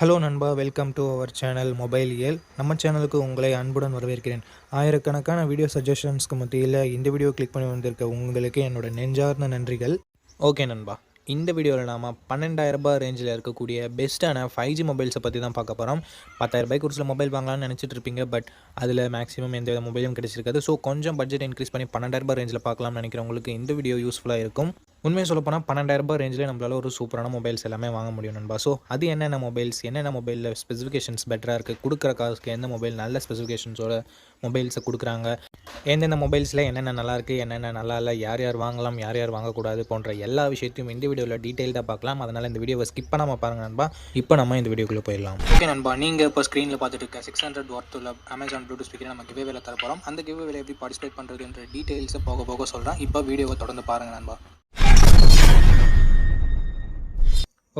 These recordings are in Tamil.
ஹலோ நண்பா. Welcome to our channel mobile இயல் நம்ம சேனலுக்கு உங்களை அன்புடன் வரவேற்கிறேன். ஆயிரக்கணக்கான வீடியோ சஜஷன்ஸ்க்கு மத்தியில் இந்த வீடியோ கிளிக் பண்ணி வந்திருக்க உங்களுக்கு என்னோட நெஞ்சார்ந்த நன்றிகள். ஓகே நண்பா. இந்த வீடியோவில் நாம் பன்னெண்டாயிரரூபா ரேஞ்சில் இருக்கக்கூடிய பெஸ்ட்டான ஃபைவ் ஜி மொபைல்ஸை பற்றி தான் பார்க்க போகிறோம் பத்தாயிரரூபாய்க்கு ஒரு சில மொபைல் வாங்கலாம்னு நினச்சிட்டு இருப்பீங்க பட் அதில் மேக்ஸிமம் எந்த வித மொபைலும் கிடைச்சிருக்காது. ஸோ கொஞ்சம் பட்ஜெட் இன்க்ரீஸ் பண்ணி பன்னெண்டாயிரரூபா ரேஞ்சில் பார்க்கலாம்னு நினைக்கிறவங்களுக்கு இந்த வீடியோ யூஸ்ஃபுல்லாக இருக்கும். உண்மையை சொல்ல போனால் பன்னெண்டாயிரரூபா ரேஞ்சில் நம்மளால ஒரு சூப்பரான மொபைல்ஸ் எல்லாமே வாங்க முடியும் நண்பா. ஸோ அது என்னென்ன மொபைல்ஸ் என்னென்ன மொபைலில் ஸ்பெசிஃபிகேஷன்ஸ் பெட்டராக இருக்குது கொடுக்குற காசுக்கு எந்த மொபைல் நல்ல ஸ்பெசிஃபிகேஷன்ஸோட மொபைல்ஸை கொடுக்குறாங்க? எந்தெந்த மொபைல்ஸில் என்னென்ன நல்லா இருக்குது என்னென்ன நல்லா இல்லை யார் யார் வாங்கலாம் யார் யார் வாங்கக்கூடாது போன்ற எல்லா விஷயத்தையும் இந்த வீடியோவில் டீட்டெயில்டாக பார்க்கலாம். அதனால் இந்த வீடியோவை ஸ்கிப் பண்ணாமல் பாருங்கள் நண்பா. இப்போ நம்ம இந்த வீடியோக்குள்ளே போயிடலாம். ஓகே நண்பா. நீங்கள் இப்போ ஸ்க்ரீனில் பார்த்துட்டு இருக்க சிக்ஸ் ஹண்ட்ரட் ஒர்த் உள்ள அமேசான் ப்ளூடூத் ஸ்பீக்கர் நம்ம கிவே வேலை தர போகிறோம் அந்த கிவே வேலை எப்படி பார்ட்டிசிபேட் பண்ணுறதுன்ற டீட்டெயில்ஸை போக போக சொல்கிறேன் இப்போ வீடியோவை தொடர்ந்து பாருங்கள் நண்பா.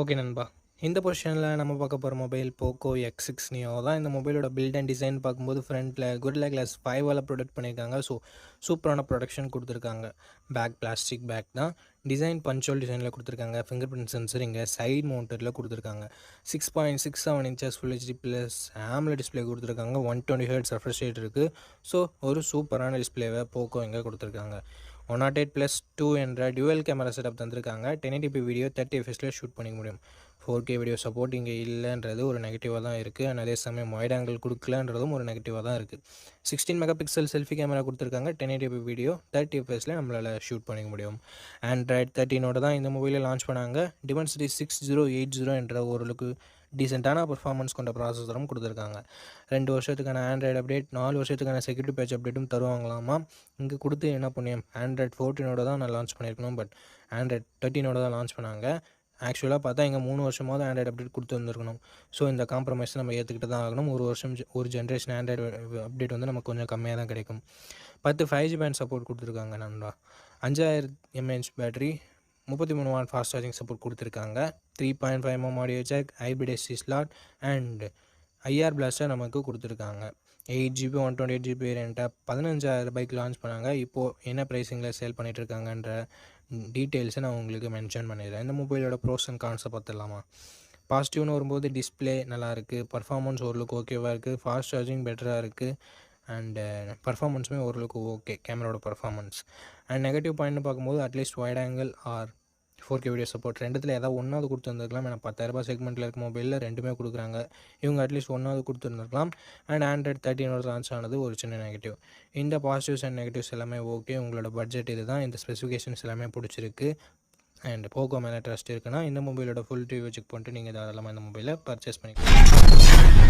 ஓகே நண்பா. இந்த பொசிஷனில் நம்ம பார்க்க போகிற mobile Poco X six neo தான். இந்த மொபைலோட பில்ட் அண்ட் டிசைன் பார்க்கும்போது ஃப்ரண்ட்டில் குட்ல கிளாஸ் ஃபைவால் ப்ரொடக்ட் பண்ணியிருக்காங்க. ஸோ சூப்பரான ப்ரொடக்ஷன் கொடுத்துருக்காங்க. பேக் பிளாஸ்டிக் பேக் தான். டிசைன் பஞ்சோல் டிசைனில் கொடுத்துருக்காங்க. ஃபிங்கர் பிரிண்ட் சென்சர் இங்கே சைட் மவுண்டரில் கொடுத்துருக்காங்க. Six point six seven inches full HD plus AMOLED display கொடுத்துருக்காங்க. One twenty hertz refresh rate இருக்குது ஸோ ஒரு சூப்பரான டிஸ்பிளேவை போக்கோ இங்கே கொடுத்துருக்காங்க. One not eight plus two என்ற டியூவல் கேமரா செட்டப் தந்திருக்காங்க ten eighty p video thirty எஃப்எஸில் shoot பண்ணிக்க முடியும். ஃபோர் கே வீடியோ சப்போர்ட் இங்கே இல்லைன்றது ஒரு நெகட்டிவாக தான் இருக்குது அண்ட் அதே சமயம் ஒயிட் ஆங்கிள் கொடுக்கலன்றதும் ஒரு நெகட்டிவாக தான் இருக்குது sixteen mega pixel selfie camera கொடுத்துருக்காங்க ten eighty p video thirty எஃப்எஸில் நம்மளால் ஷூட் பண்ணிக்க முடியும். ஆண்ட்ராய்ட் தேர்ட்டினோட தான் இந்த மொபைலில் லான்ச் பண்ணாங்க. Dimensity six zero eight zero என்ற ஓரளவுக்கு டீசெண்டான பர்ஃபார்மன்ஸ் கொண்ட ப்ராசஸரும் கொடுத்துருக்காங்க. ரெண்டு வருஷத்துக்கான ஆண்ட்ராய்டு அப்டேட் நாலு வருஷத்துக்கான செக்யூரிட்டி பேட்ச் அப்டேட்டும் தருவாங்களாமா? இங்கே கொடுத்து என்ன பண்ணியும்? ஆண்ட்ராய்ட் ஃபோர்டீனோட தான் நான் லான்ச் பண்ணியிருக்கணும் பட் ஆண்ட்ராய்ட் தேர்ட்டினோட தான் லான்ச் பண்ணாங்க. ஆக்சுவலாக பார்த்தா இங்கே மூணு வருஷமாவது ஆண்ட்ராய்டு அப்டேட் கொடுத்து வந்திருக்கணும். ஸோ இந்த காம்ப்ரமைஸ் நம்ம ஏற்றுக்கிட்டு தான் ஆகணும். ஒரு வருஷம் ஒரு ஜென்ரேஷன் ஆண்ட்ராய்டு அப்டேட் வந்து நமக்கு கொஞ்சம் கம்மியாக தான் கிடைக்கும். பத்து ஃபைவ் ஜி பேண்ட் சப்போர்ட் கொடுத்துருக்காங்க நண்பா. அஞ்சாயிரம் எம்ஏஹெச் பேட்டரி முப்பத்தி மூணு வாட் ஃபாஸ்ட் சார்ஜிங் சப்போர்ட் கொடுத்துருக்காங்க. Three point five M audio jack hybrid SD slot and IR blaster நமக்கு கொடுத்துருக்காங்க. Eight GB one twenty eight GB வேரியண்ட்டை பதினஞ்சாயிரம் ரூபாய்க்கு லான்ச் பண்ணாங்க. இப்போது என்ன ப்ரைஸிங்கில் சேல் பண்ணிகிட்ருக்காங்கன்ற டீட்டெயில்ஸை நான் உங்களுக்கு மென்ஷன் பண்ணிடுறேன். இந்த மொபைலோட ப்ரோஸ் அண்ட் கான்ஸை பார்த்துடலாமா? பாசிட்டிவ்னு வரும்போது டிஸ்பிளே நல்லா இருக்குது பர்ஃபார்மன்ஸ் ஓரளவுக்கு ஓகேவாக இருக்குது ஃபாஸ்ட் சார்ஜிங் பெட்டராக இருக்குது அண்டு பர்ஃபார்மன்ஸுமே ஓரளவுக்கு ஓகே கேமராவோட பர்ஃபார்மன்ஸ் அண்ட் நெகட்டிவ் பாயிண்ட்னு பார்க்கும்போது at least wide angle or four K video support. ரெண்டுத்தில் ஏதாவது ஒன்றாவது கொடுத்துருந்துருக்கலாம். ஏன்னா பத்தாயிரரூபா செக்மெண்ட்டில் இருக்க மொபைலில் ரெண்டுமே கொடுக்குறாங்க. இவங்க அட்லீஸ்ட் ஒன்றாவது கொடுத்துருந்துருக்கலாம். அண்ட் ஆண்ட்ராய்ட் தேர்ட்டினோட லான்ச் ஆனது ஒரு சின்ன நெகட்டிவ் இந்த பாசிட்டிவ்ஸ் அண்ட் நெகட்டிவ்ஸ் எல்லாமே ஓகே உங்களோட பட்ஜெட் இது தான் இந்த ஸ்பெசிஃபிகேஷன்ஸ் எல்லாமே பிடிச்சிருக்கு. அண்ட் போக்கோ மேலே ட்ரஸ்ட் இருக்குன்னா இந்த மொபைலோட ஃபுல் ரிவ்யூ செக் பண்ணிட்டு நீங்கள் தாராளமாக இந்த மொபைலை பர்ச்சேஸ் பண்ணிக்கலாம்.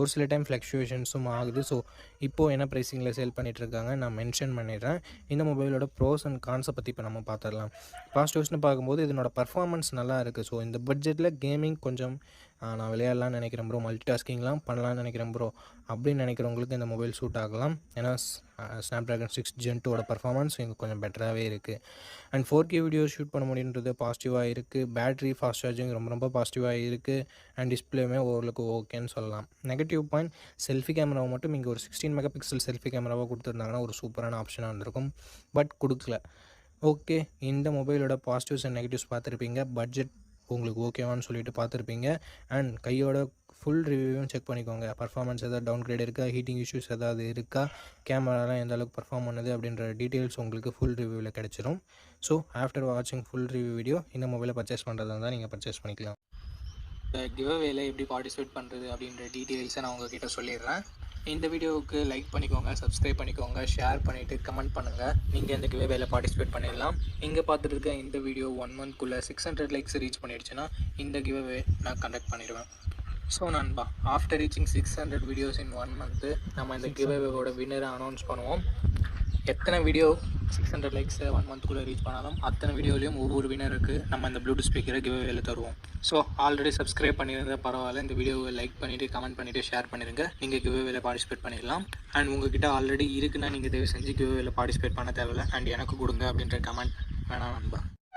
ஒரு சில டைம் ஃப்ளக்ஷுவேஷன்ஸும் ஆகுது. ஸோ இப்போது என்ன ப்ரைஸிங்கில் சேல் பண்ணிகிட்ருக்காங்க நான் மென்ஷன் பண்ணிடுறேன். இந்த மொபைலோட ப்ரோஸ் அண்ட் கான்ஸை பற்றி இப்போ நம்ம பார்த்துடலாம் பாசிட்டிவ்ஸ்னு பார்க்கும்போது இதனோட பர்ஃபார்மன்ஸ் நல்லா இருக்குது ஸோ இந்த பட்ஜெட்டில் கேமிங் கொஞ்சம் நான் விளையாடலாம்னு நினைக்கிறேன் ப்ரோ மல்டி டாஸ்கிங்லாம் பண்ணலாம்னு நினைக்கிறேன் ப்ரோ அப்படின்னு நினைக்கிறவங்களுக்கு இந்த மொபைல் சூட் ஆகலாம். ஏன்னா ஸ்னாப் ட்ராகன் சிக்ஸ் ஜென் டூவோட பர்ஃபார்மன்ஸ் இங்கே கொஞ்சம் பெட்டராகவே இருக்குது and four K video shoot பண்ண முடியுன்றது பாசிட்டிவாக இருக்குது பேட்ரி ஃபாஸ்ட் சார்ஜிங் ரொம்ப ரொம்ப பாசிட்டிவாக இருக்குது அண்ட் டிஸ்பிளேமே ஓரளவுக்கு ஓகேன்னு சொல்லலாம். நெகட்டிவ் பாயிண்ட் செல்ஃபி கேமராவை மட்டும் இங்கே ஒரு சிக்ஸ்டீன் மெகா பிக்சல் செல்ஃபி கேமராவாக கொடுத்துருந்தாங்கன்னா ஒரு சூப்பரான ஆப்ஷனாக இருந்திருக்கும். பட் கொடுக்கல. ஓகே இந்த மொபைலோட பாசிட்டிவ்ஸ் அண்ட் நெகட்டிவ்ஸ் பார்த்துருப்பீங்க. பட்ஜெட் உங்களுக்கு ஓகேவான்னு சொல்லிட்டு பார்த்துருப்பீங்க. அண்ட் கையோட ஃபுல் ரிவ்யூவும் செக் பண்ணிக்கோங்க. பர்ஃபார்மன்ஸ் எதாவது டவுன் கிரேட் இருக்கா? ஹீட்டிங் இஷ்யூஸ் ஏதாவது இருக்கா? கேமராலாம் எந்த அளவுக்கு பர்ஃபார்ம் பண்ணுது அப்படின்ற டீட்டெயில்ஸ் உங்களுக்கு ஃபுல் ரிவ்யூவில் கிடச்சிரும். ஸோ ஆஃப்டர் வாட்சிங் ஃபுல் ரிவ்யூ வீடியோ இந்த மொபைலை பர்ச்சேஸ் பண்ணுறதா இருந்தால் நீங்கள் பர்ச்சேஸ் பண்ணிக்கலாம். கிவ்அவேல எப்படி பார்ட்டிசிபேட் பண்ணுறது அப்படின்ற டீட்டெயில்ஸை நான் உங்ககிட்ட சொல்லிடுறேன். இந்த வீடியோவுக்கு லைக் பண்ணிக்கோங்க சப்ஸ்கிரைப் பண்ணிக்கோங்க ஷேர் பண்ணிவிட்டு கமெண்ட் பண்ணுங்கள் நீங்கள் இந்த கிவ்அவேல பார்ட்டிசிபேட் பண்ணிடலாம்? இங்கே பார்த்துட்டு இருக்க இந்த வீடியோ ஒன் மந்த்க்குள்ளே சிக்ஸ் ஹண்ட்ரட் லைக்ஸ் ரீச் பண்ணிடுச்சுன்னா இந்த கிவ்அவே நான் கண்டக்ட் பண்ணிடுவேன். ஸோ நண்பா after reaching six hundred videos in one month நம்ம இந்த கிவ்அவேவோட வின்னரை அனௌன்ஸ் பண்ணுவோம். எத்தனை video six hundred likes one மந்த்துக்குள்ளே reach பண்ணாலும் அத்தனை வீடியோலையும் ஒவ்வொரு வினருக்கு நம்ம இந்த ப்ளூடூத் ஸ்பீக்கரை கிவ்அவேல தருவோம். ஸோ ஆல்ரெடி சப்ஸ்கிரைப் பண்ணியிருந்தால் பரவாயில்ல. இந்த வீடியோவை லைக் பண்ணிவிட்டு கமெண்ட் பண்ணிவிட்டு ஷேர் பண்ணிடுங்க நீங்கள் கிவ்அவேல பார்ட்டிசிபேட் பண்ணிடலாம். அண்ட் உங்ககிட்ட ஆல்ரெடி இருக்குன்னா நீங்கள் தயவு செஞ்சு கிவ்அவேல பார்ட்டிசிபேட் பண்ண தேவையில்ல. அண்ட் எனக்கு கொடுங்க அப்படின்ற கமெண்ட் வேணாம் நண்பா.